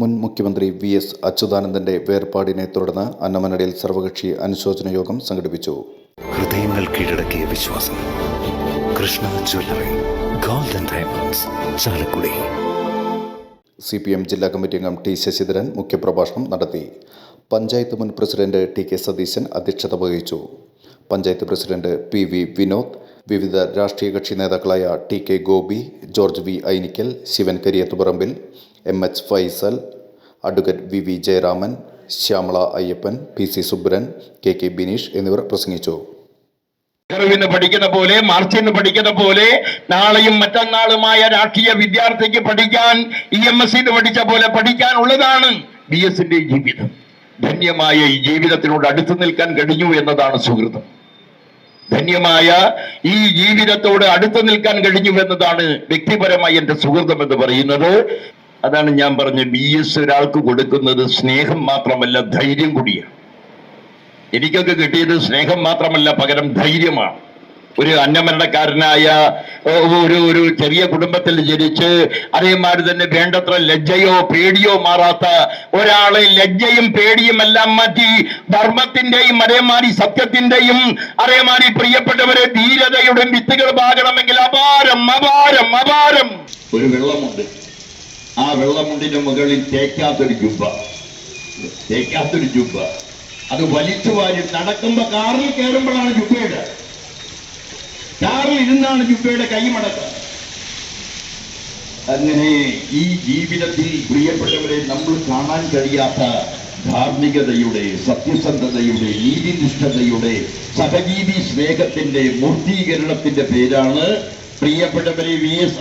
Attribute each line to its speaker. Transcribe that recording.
Speaker 1: മുൻ മുഖ്യമന്ത്രി V S അച്യുതാനന്ദന്റെ വേർപാടിനെ തുടർന്ന് അന്നമനടയിൽ സർവകക്ഷി അനുശോചന യോഗം സംഘടിപ്പിച്ചു.
Speaker 2: ഹൃദയങ്ങൾ കീഴടക്കിയ വിശ്വാസം. Krishna jewellery golden diamonds Chalakudy.
Speaker 1: C P M ജില്ലാ കമ്മിറ്റി അംഗം ടി ശശിധരൻ മുഖ്യപ്രഭാഷണം നടത്തി. പഞ്ചായത്ത് മുൻ പ്രസിഡന്റ് ടി കെ സതീശൻ അധ്യക്ഷത വഹിച്ചു. Panchayat president P V Vinod വിവിധ രാഷ്ട്രീയ കക്ഷി നേതാക്കളായ T K Gopi George V Ainikkal Sivan Kariyathuparambil M H Faisal advocate V V Jayaraman Shyamala Ayyappan P C Subran K K Bineesh എന്നിവർ പ്രസംഗിച്ചു.
Speaker 3: പഠിക്കുന്ന പോലെ മാർച്ചിന് പഠിക്കുന്ന പോലെ നാളെയും മറ്റന്നാളുമായ രാഷ്ട്രീയ വിദ്യാർത്ഥിക്ക് പഠിക്കാൻ ഇ എം എസ് സിന്ന് പഠിച്ച പോലെ പഠിക്കാനുള്ളതാണ് ബി എസിന്റെ ജീവിതം. ധന്യമായ ഈ ജീവിതത്തിനോട് അടുത്തു നിൽക്കാൻ കഴിഞ്ഞു എന്നതാണ് സുഹൃതം ധന്യമായ ഈ ജീവിതത്തോട് അടുത്തു നിൽക്കാൻ കഴിഞ്ഞു എന്നതാണ് വ്യക്തിപരമായി എന്റെ സുഹൃതം എന്ന് പറയുന്നത്. അതാണ് ഞാൻ പറഞ്ഞ ബി എസ് ഒരാൾക്ക് കൊടുക്കുന്നത് സ്നേഹം മാത്രമല്ല ധൈര്യം കൂടിയാണ്. എനിക്കൊക്കെ കിട്ടിയത് സ്നേഹം മാത്രമല്ല പകരം ധൈര്യമാണ്. ഒരു അന്നമരണക്കാരനായ ഒരു ഒരു ചെറിയ കുടുംബത്തിൽ ജനിച്ച് അതേമാതിരി തന്നെ വേണ്ടത്ര ലജ്ജയോ പേടിയോ മാറാത്ത ഒരാളെ ലജ്ജയും പേടിയും എല്ലാം മാറ്റി ധർമ്മത്തിന്റെയും അതേമാതിരി സത്യത്തിന്റെയും അതേമാതിരി പ്രിയപ്പെട്ടവരെ ധീരതയുടെ വിത്തുകൾ പാകണമെങ്കിൽ അപാരം അപാരം അപാരം. ഒരു വെള്ളമുണ്ട്. ആ വെള്ളമുണ്ടിന്റെ മുകളിൽ തേക്കാത്തൊരു ജുബ. തേക്കാത്തൊരു ജുബ. അത് വലിച്ചു വാരി നടക്കുമ്പോ കാറിൽ കയറുമ്പോഴാണ് ജുബയുടെ. കാറിൽ ഇരുന്നാണ് ജുബയുടെ കൈ മടക്കുക. അങ്ങനെ ഈ ജീവിതത്തിൽ പ്രിയപ്പെട്ടവരെ നമ്മൾ കാണാൻ കഴിയാത്ത ധാർമ്മികതയുടെ സത്യസന്ധതയുടെ നീതിനിഷ്ഠതയുടെ സഹജീവി സ്നേഹത്തിന്റെ മൂർത്തീകരണത്തിന്റെ പേരാണ് പ്രിയപ്പെട്ടവരെ വി എസ്